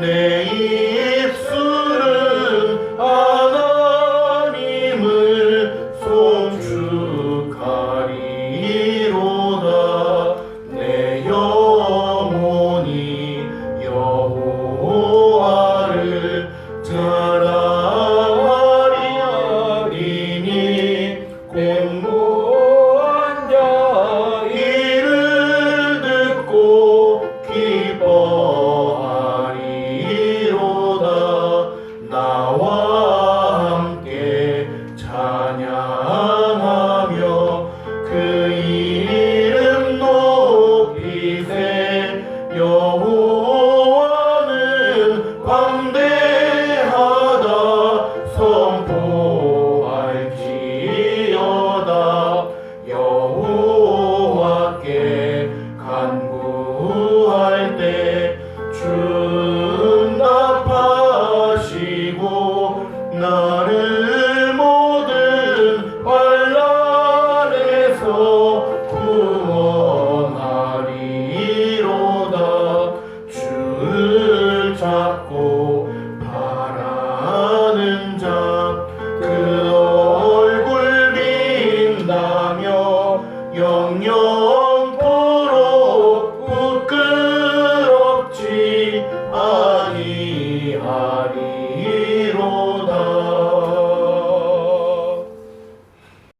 내 입술은 하나님을 송축하리로다. 내 영혼이 여호와를 자랑하리니 공모 높이세 여호와는 광대하다. 선포할지어다. 여호와께 간구할 때 준답하시고 나를 corpo.